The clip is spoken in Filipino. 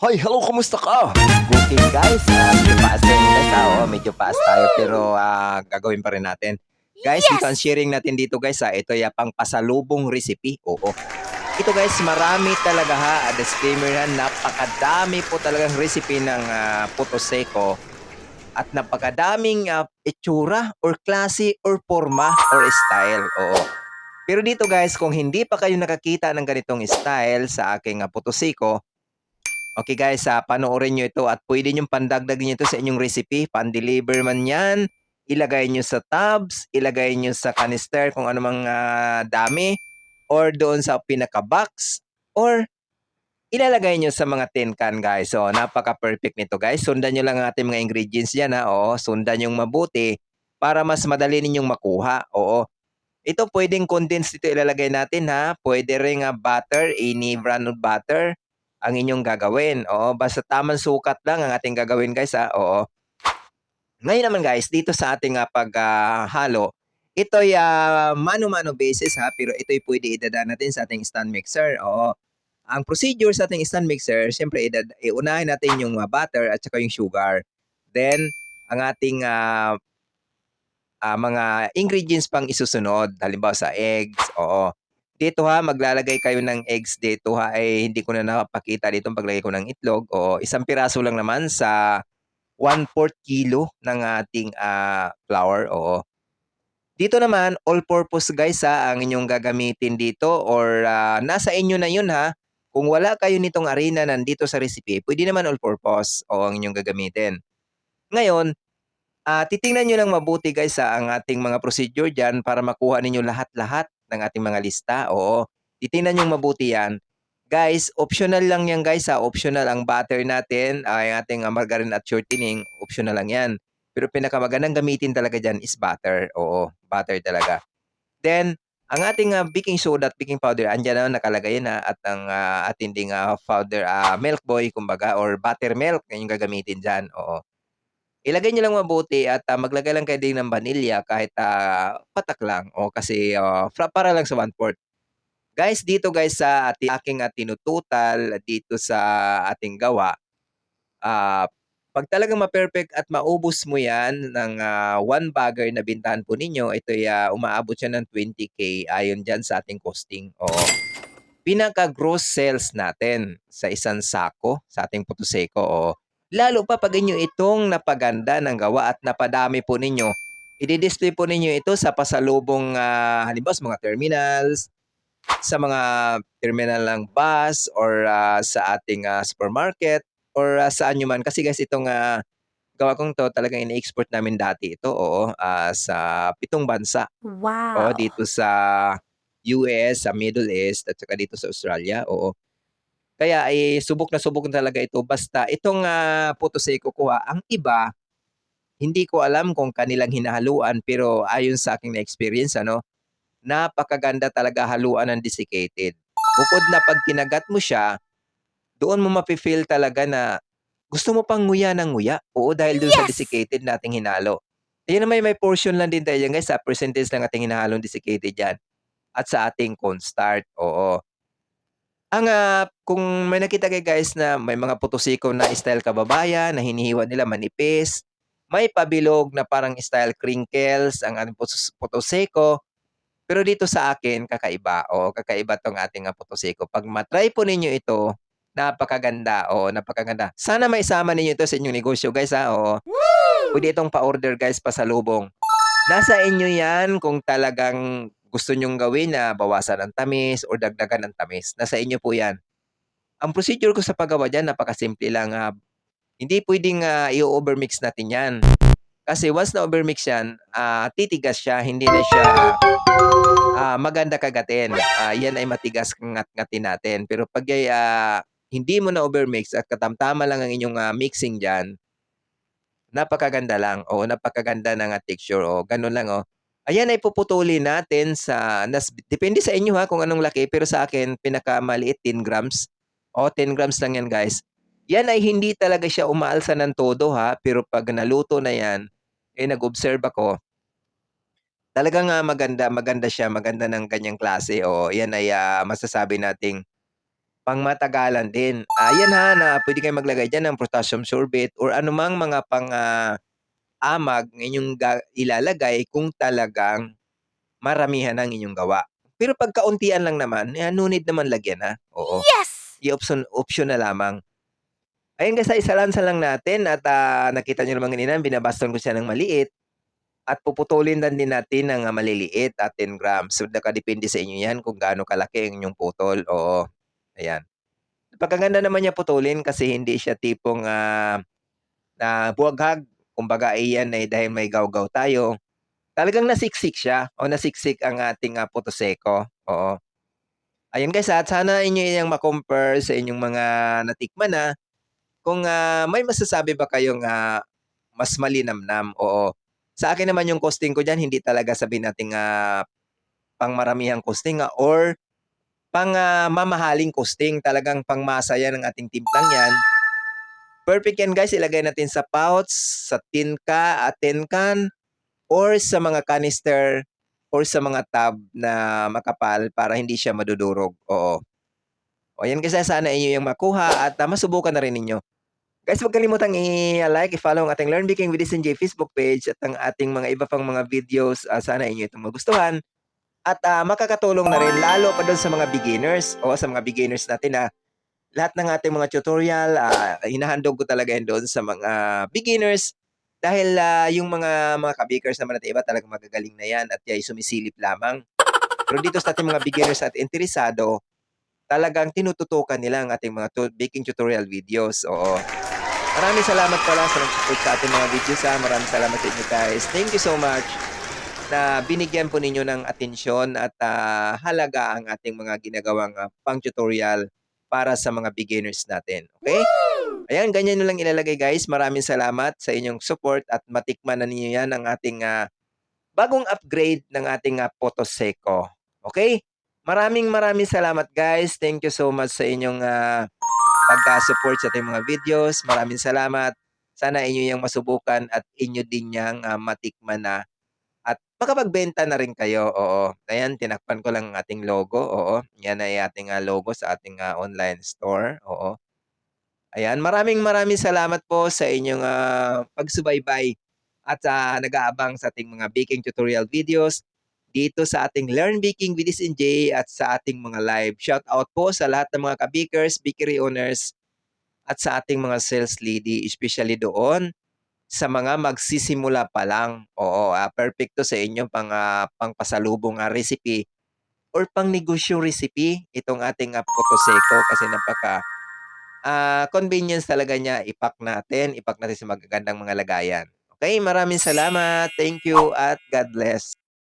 Hoy, hello, kumusta ka? Booking guys, ah, medyo paas tayo guys, ah, medyo paas tayo pero ah, gagawin pa rin natin. Guys, dito ang sharing natin dito guys, ah, ito ya pang pasalubong recipe. Oo. Ito guys, marami talaga ha, ah, disclaimer ha, napakadami po talagang recipe ng ah, puto seco at napakadaming ah, itsura or klase or forma or style. Oo. Pero dito guys, kung hindi pa kayo nakakita ng ganitong style sa aking ah, puto seco, Okay guys, ah, panoorin nyo ito at pwede nyo pandagdag nyo ito sa inyong recipe. Pan-deliver man yan. Ilagay nyo sa tubs, ilagay nyo sa canister kung ano mang ah, dami, or doon sa pinaka-box, or ilalagay nyo sa mga tin can guys. So, napaka-perfect nito guys. Sundan nyo lang ang ating mga ingredients yan ha. Oo, sundan yung mabuti para mas madali ninyong makuha. Oo. Ito pwedeng condensed dito ilalagay natin ha. Pwede ring ah, butter, any brand of butter ang inyong gagawin. Oo, basta tamang sukat lang ang ating gagawin guys ha. Oo. Ngayon naman guys, dito sa ating uh, paghalo, ito'y ah, mano-mano basis ha, pero ito'y pwede idadaan natin sa ating stand mixer. Oo. Ang procedure sa ating stand mixer, siyempre idad, iunahin natin yung ah, butter at saka yung sugar. Then, ang ating ah, ah, mga ingredients pang isusunod, halimbawa sa eggs, oo. Dito ha, maglalagay kayo ng eggs dito ha, ay hindi ko na napakita dito paglagay ko ng itlog. Oo, isang piraso lang naman sa 1/4 kilo ng ating ah, flour. Oo. Dito naman, all-purpose guys ha, ang inyong gagamitin dito or ah, nasa inyo na yun ha. Kung wala kayo nitong arena nandito sa recipe, pwede naman all-purpose o ang inyong gagamitin. Ngayon, ah, titingnan nyo lang mabuti guys sa ang ating mga procedure dyan para makuha ninyo lahat-lahat ng ating mga lista. Oo. Titingnan nyo mabuti yan. Guys, optional lang yan guys ha. Optional ang butter natin, ay ating ah, margarine at shortening, optional lang yan. Pero pinakamagandang gamitin talaga dyan is butter. Oo, butter talaga. Then, ang ating ah, baking soda at baking powder, andyan na nakalagay na at ang ah, ating ding ah, powder, ah, milk boy, kumbaga, or buttermilk, yan yung gagamitin dyan. Oo. Ilagay nyo lang mabuti at ah, maglagay lang kayo din ng vanilya kahit ah, patak lang. O kasi ah, fra- para lang sa 1/4. Guys, dito guys sa ati, aking uh, tinututal dito sa ating gawa, ah, pag talagang ma-perfect at maubos mo yan ng ah, one bagger na bintahan po ninyo, ito ya umaabot siya ng 20k ayon dyan sa ating costing. Oo. Pinaka-gross sales natin sa isang sako sa ating Putuseco. Oo. Lalo pa pag inyo itong napaganda ng gawa at napadami po ninyo, i-display po ninyo ito sa pasalubong ah, halimbawa sa mga terminals, sa mga terminal ng bus or ah, sa ating ah, supermarket or ah, saan nyo man. Kasi guys, itong ah, gawa kong to talagang ini-export namin dati ito, oo, ah, sa pitong bansa. Oo, Wow. dito sa US, sa Middle East, at saka dito sa Australia, oo. Kaya ay subok na subok na talaga ito. Basta itong ah, puto seco ko ha, ang iba, hindi ko alam kung kanilang hinahaluan pero ayon sa aking na-experience, ano, napakaganda talaga haluan ng desiccated. Bukod na pag kinagat mo siya, doon mo mafe-feel talaga na gusto mo pang nguya ng nguya. Oo, dahil doon sa Yes! desiccated nating hinalo. Ayan naman may portion lang din tayo dyan guys sa percentage ng ating hinahalong desiccated dyan. At sa ating cornstarch, oo. Ang ah, kung may nakita kayo guys na may mga putosiko na style kababayan na hinihiwa nila manipis, may pabilog na parang style crinkles ang ating putos- putoseko. Pero dito sa akin, kakaiba. O, kakaiba tong ating ah, putoseko. Pag matry po ninyo ito, napakaganda. O, napakaganda. Sana may isama ninyo ito sa inyong negosyo guys ha. O, pwede itong pa-order guys pasalubong. Nasa inyo yan kung talagang gusto nyong gawin na bawasan ang tamis o dagdagan ang tamis. Nasa inyo po yan. Ang procedure ko sa paggawa dyan, napakasimple lang. ah. hindi pwedeng ah, i-overmix natin yan. Kasi once na overmix yan, ah, titigas siya, hindi na siya ah, maganda kagatin. Ah, yan ay matigas ngat-ngatin natin. Pero pag ah, hindi mo na overmix at katamtama lang ang inyong ah, mixing dyan, napakaganda lang. O napakaganda ng ah, texture. O ganun lang o. Ayan ay puputulin natin sa nas, depende sa inyo ha kung anong laki pero sa akin pinakamaliit 10 grams. O 10 grams lang yan guys. Yan ay hindi talaga siya umaalsa ng todo ha pero pag naluto na yan eh nag-observe ako talagang ah, maganda maganda siya maganda ng ganyang klase o yan ay ah, masasabi nating pangmatagalan din. Ayan ha, na puwede kayong maglagay diyan ng potassium sorbate or anumang mga pang, ah, amag na inyong ga ilalagay kung talagang maramihan ang inyong gawa. Pero 'pag kauntian lang naman, eh, no need naman lagyan, ha, oo. Yes! I-opson option na lamang. Ayan guys, isa-lansa lang natin at, ah, nakita niyo naman kanina binabaston ko siya ng maliit at puputulin lang din natin ng, ah, maliliit at 10 grams. So, nakadepende sa inyo 'yan kung gaano kalaki ang inyong putol, oo, ayan. Napakaganda naman niya putulin kasi hindi siya tipong, ah, na buwaghag. Kumbaga, iyan ay dahil may gawgaw tayo, talagang nasiksik siya o nasiksik ang ating, ah, puto seko, oo. Ayan guys, at sana inyo iyang ma-compare sa inyong mga natikman na kung, ah, may masasabi ba kayong, ah, mas malinamnam, oo. Sa akin naman yung costing ko diyan hindi talaga sabihin nating, ah, pangmaramihang costing, ah, or pang, ah, mamahaling costing. Talagang pangmasa 'yan ng ating timplang 'yan. Perfect 'yan guys, ilagay natin sa pouch, sa tin ka at tin can or sa mga canister or sa mga tub na makapal para hindi siya madudurog, oo. O guys, ah, sana inyo yung makuha at, ah, masubukan na rin ninyo. Guys, huwag kalimutang i-like, i-follow ang ating Learn Baking with SNJ Facebook page at ang ating mga iba pang mga videos, ah, sana inyo itong magustuhan. At, ah, makakatulong na rin lalo pa dun sa mga beginners. O sa mga beginners natin na lahat ng ating mga tutorial, ah, hinahandog ko talaga yan doon sa mga beginners dahil, ah, yung mga mga ka-bakers naman natin iba talagang magagaling na yan at ya'y sumisilip lamang. Pero dito sa ating mga beginners at interesado, talagang tinututukan nila ang ating mga tu baking tutorial videos, oo. Maraming salamat pala sa nag-support sa ating mga videos, ah, maraming salamat sa inyo guys. Thank you so much na binigyan po ninyo ng atensyon at, ah, halaga ang ating mga ginagawang, ah, pang-tutorial para sa mga beginners natin, okey? Ayan, ganyan niyo lang ilalagay guys. Maraming salamat sa inyong support at matikman na ninyo 'yan ang ating, ah, bagong upgrade ng ating, puto seko, okey? Maraming maraming salamat guys. Thank you so much sa inyong, ah, pagka-support sa ating mga videos. Maraming salamat. Sana inyo yang masubukan at inyo din yang, ah, matikman na makapagbenta na rin kayo, oo. Ayan, tinakpan ko lang ang ating logo, oo. Yan ay ating, ah, logo sa ating, ah, online store, oo. Ayan, maraming maraming salamat po sa inyong, ah, pagsubaybay at, ah, nag-aabang sa ating mga baking tutorial videos dito sa ating Learn Baking with SNJ at sa ating mga live. Shoutout po sa lahat ng mga ka-bakers, bakery owners at sa ating mga sales lady, especially doon sa mga magsisimula pa lang. Oo, ah, perfect 'to sa inyo pang, ah, pangpasalubong, ah, recipe or pangnegosyo recipe itong ating, ah, puto kasi napaka, ah, convenience talaga niya. I-pack natin, i-pack natin sa magagandang mga lagayan. Okey, maraming salamat. Thank you at God bless.